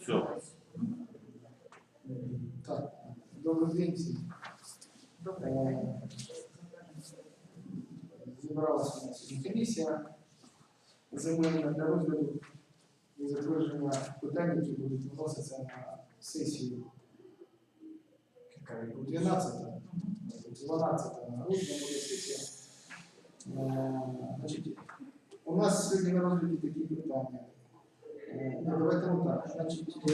Все. Так, всім. Е, Зібралася у нас сьогодні комісія земельна для розгляду і затвердження питань, які будуть виноситися на сесію. Яка буде 12 12 на буде сесія. Е, Значить, у нас сьогодні на розгляді такі питання. Ну, давайте ну так. Значить, е,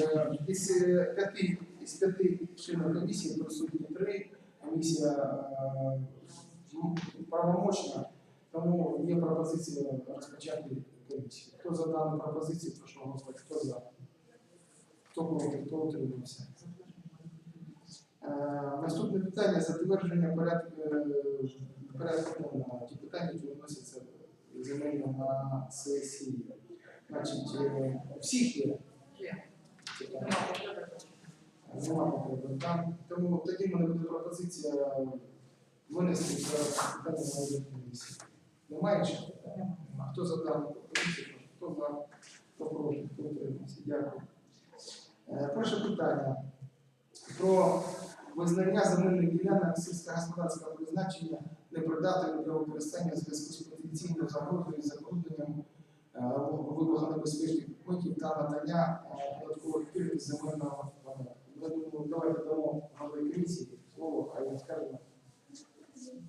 е, п'яти із п'яти членів комісії присутні три. Комісія е, правомочна, тому є пропозиція розпочати комісію. Хто за дану пропозицію, прошу голосувати. Хто за? Хто проти, хто утримався? Наступне питання затвердження порядку порядку денного. Ті питання, які вносяться земельно на сесії. Значить, е, у всіх є питання. Нема потреби. Там, тому тоді в мене буде пропозиція винести це питання на комісії. Немає ще питань? Нема. Хто за дану пропозицію? Хто за, хто проти, хто утримався? Дякую. Е, Перше питання про визнання земельних ділянок сільськогосподарського призначення непридатними для використання в зв'язку з потенційною загрозою і забрудненням е, вибухонебезпечних предметів та надання е, податкових пільг з земельного податку. Я думаю, давайте дамо голові комісії слово, хай він скаже.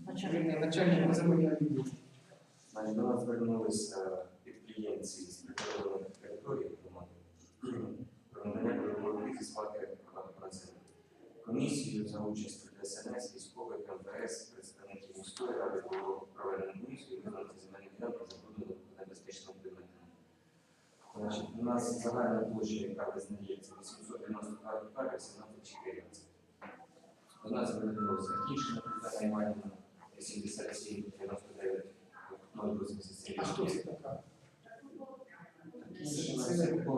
Начальник земельного відділу. Значить, до нас звернулися підприємці з прикордонних територій громади про надання податкових зі податку. Комісію за участю ДСНС, військових МВС, представників міської ради було проведено комісію і визнати земельні ділянки забруднено небезпечним предметом. Значить, у нас загальна площа, яка визнається 892 гектари, 17 До нас звернулося Кішина, Тетяна Іванівна, 87 99 087. А що це таке? Це по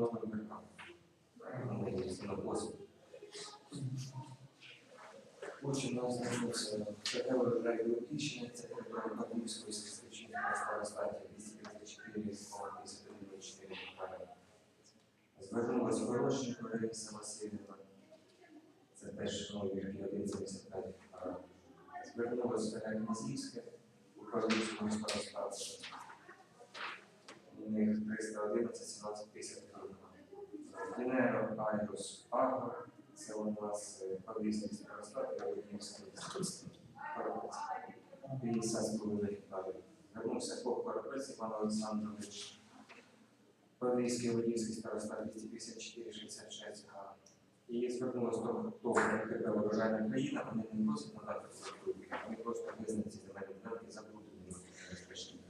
номеру БК. Отже, у нас знаходиться ТТ урожай Білопільщини, це територія Баківської сільської старої статі 254 Горошенко Раїса Васильівна, це теж нові вірки 1,75 гектара. Звернулася Князівське, у Українського старостату. У них 311, 17, 50 гривень. Дінеро Айрус Агро, це у нас е, Павлівський старостат, Володимирський Парапець. 50,5 гектарів. Вернувся Бог Парапець Іван Олександрович. Павлівський Володимирський старостат 254, 66 га. І звернулося до того, КП урожайна країна, вони не просять надати структуру, вони просто визнають ці земельні ділянки забруднені безпечними.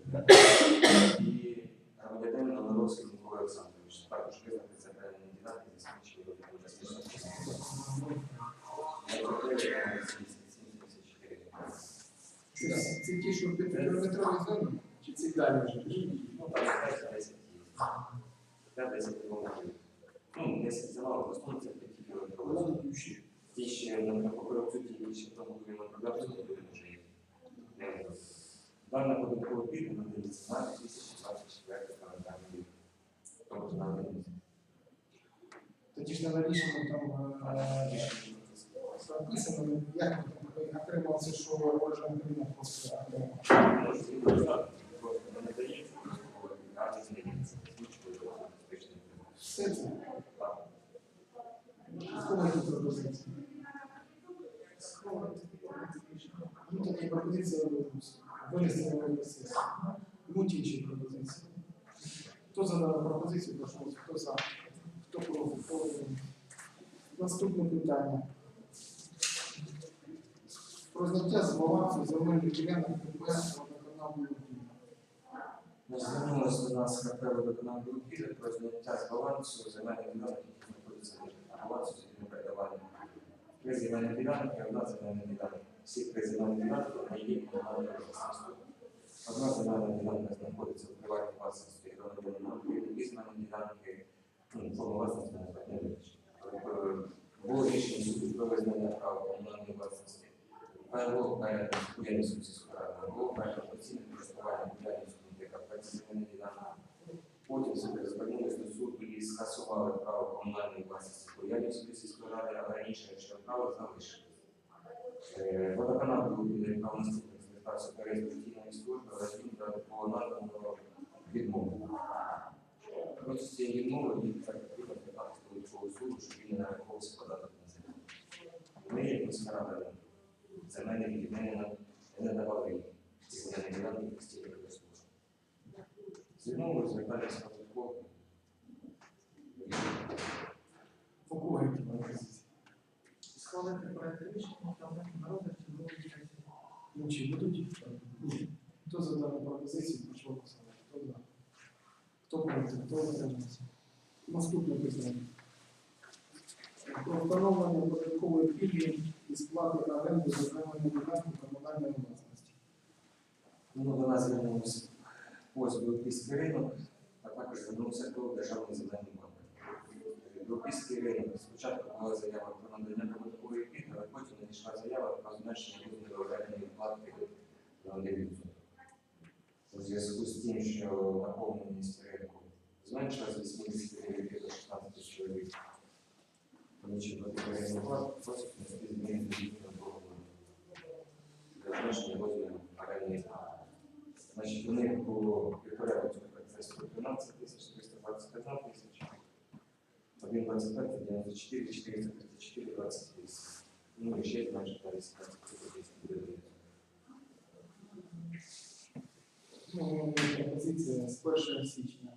І громадянин Номеровський Микола Олександрович також визнати це правильні ділянки зі смічення безпечного Це, це ті, що в п'ятикілометровій зоні? Чи це далі вже? Ну, там 10 5-10 кілометрів. Ну, 10 замало, в основному це 5 кілометрів. Ті ще на покоробцю ті тому, коли ми продали, то буде вже є. Дана податкова пільга надається на 2024 календарний рік. Тобто на один Тоді ж на рішення там е, написано, як ми там отримав це, що ворожа не просто окремо. Все це. Сховайте пропозиції. Ну, такі пропозиції винести на розгляд сесії. Будь інші пропозиції. Хто за дану пропозицію, прошу, голосувати. хто за, хто проти, хто. Наступне питання. Про зняття з балансу земельних ділянок КП водоканалу Звернулося до нас КП водоканал Білопілля про зняття з балансу земельних ділянок, які знаходяться на балансу з передаванням. Три земельні ділянки, одна земельна ділянка. Всі три земельні ділянки на її комунальній власності. Одна земельна ділянка знаходиться в приватній власності ділянки ну, форму власності на вирішено. Було рішення суду про визнання права комунальної власності. ПЛО перед Куянівською сільською було перед оцінкою користування Куянівською ДКП земельна ділянка. Потім себе звернулися до суду із комунальної власності Куяльівської сільської ради, але раніше ще право залишилось. Е, Водоканал був правонаступник звертався до реєстраційної служби, але він до такого наданого відмову. Проти цієї відмови він так звертатися до військового суду, щоб він не нараховувався податок на землю. Ми, як міська рада, земельні від мене не- давали ці земельні ділянки постійно користуватися. З відмовою зверталися кого які пропозиції? Схвалити проект рішення, на чергової сесії. Ну, чи будуть? Хто за дану пропозицію, прошу голосувати. Хто проти? Хто утримався? Наступне питання. Про податкової пільги і сплати оренди за земельну ділянку комунальної власності. Ну, до нас звернувся позов Білопільський ринок, а також звернувся до Державної земельної банки. Білопільський ринок спочатку була заява про надання податкової пільги, але потім надійшла заява про зменшення розміру орендної плати на 1%. У зв'язку з тим, що наповненість ринку зменшилась з 89 до 16 чоловік. Нічим податкової плати просить внести зміни до їхнього договору для зменшення розміру орендної плати. Значить, у них було півтора відсотка, це 112 тисяч, 321 тисяч, 1,25, 94, 434, 28. Ну і ще менше 25 тисяч буде. Ну, пропозиція з 1 січня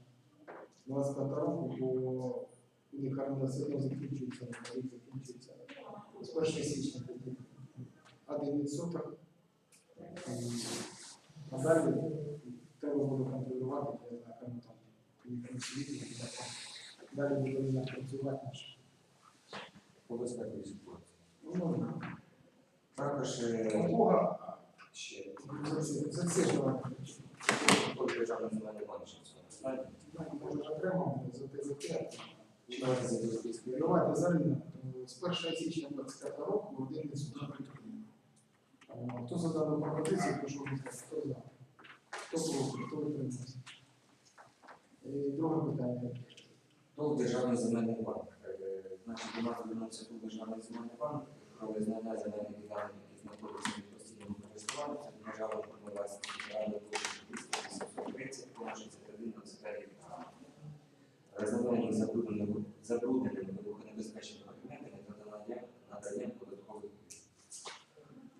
25 року, бо оренда все одно закінчується, закінчується. З 1 січня буде один відсоток. А далі треба буде контролювати, я знаю, кому там їхні світі, і так. Далі буде працювати наш. По безпековій ситуації. Ну, можна. Також е, У кого ще за це, за це Може, окремо, за те. Давайте. Е, З 1 січня 25 року один відсоток. Е, Хто за дану пропозицію, прошу голосувати. Хто за? Хто проти? Хто утримався? І друге питання. ТОВ Державний земельний банк. Е, Значить, до нас звернувся ТОВ Державний земельний банк про визнання земельних ділянок, які знаходяться в постійному користуванні. Це держава власності рада площі 830, 61, 25 гектарів. Визнання забрудненими забрудненими вибухонебезпечними предметами та надання надання податкових пільг.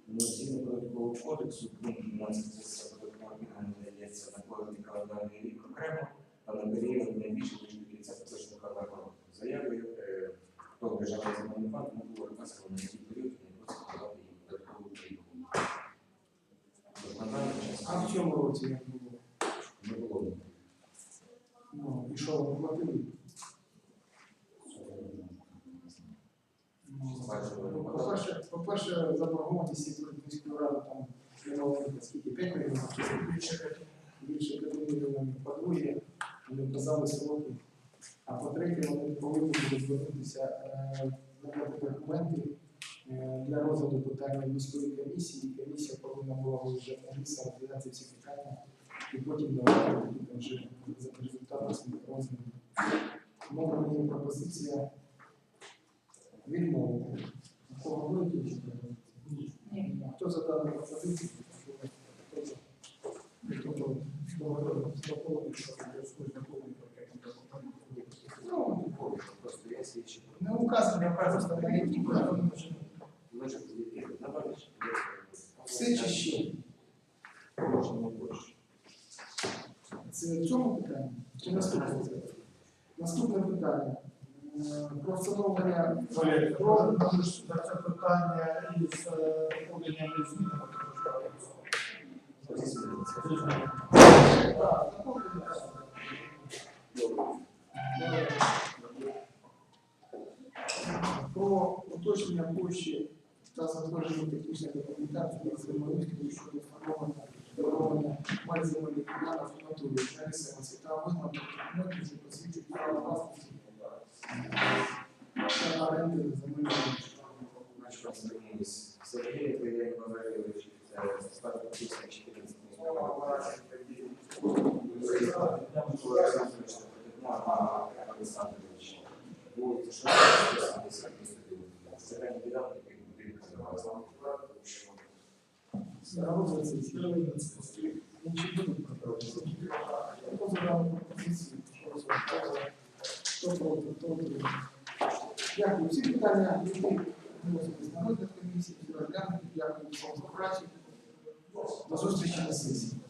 Ну, згідно податкового кодексу, пункт 12 податкова пільга надається на кожний календарний рік окремо та на період не більше ніж до кінця поточного календарного року. Заявою е, хто державний земельний банк не було вказано на який період не просить подати їм податкову пільгу. А в цьому році як було? не було. Ну, і що платили? Ну, ну, По-перше, заборгованість міською радою там скільки 5 мільйонів більше більше 5 мільйонів. По-друге, вони вказали сроки. А по-третє, вони повинні будуть звернутися е, надати документи е, для розгляду питання міської комісії. Комісія повинна була виїжджати на розглядати ці питання і потім давати вже за результатом своїх розглядів. Тому є пропозиція відмовити. У кого будуть інші пропозиції? Ні. Хто за дану пропозицію? Ну, не указано просто на які Все чи? Можна. Це в цьому питанні? Чи наступне? Наступне питання. Е, Про встановлення про за це питання із е, доповненням і змінами. Так. Про уточнення площі та затвердження технічної документації землеустрою щодо встановлення дорогування май земельних ділянок в натурі на місцевості та документи, що посвідчують право власності оренди земельної звернулись Сергій Євгеній Валерійович, це стаття 214 Олександрович, вулиця що 170 Земельні ділянки під будинками зламати, тому що Народ за це? Хто проти, хто утримався? Дякую. Всі питання, які виносились на розгляд комісії, всі розглянуті. Дякую всім за працю. До зустрічі на сесії.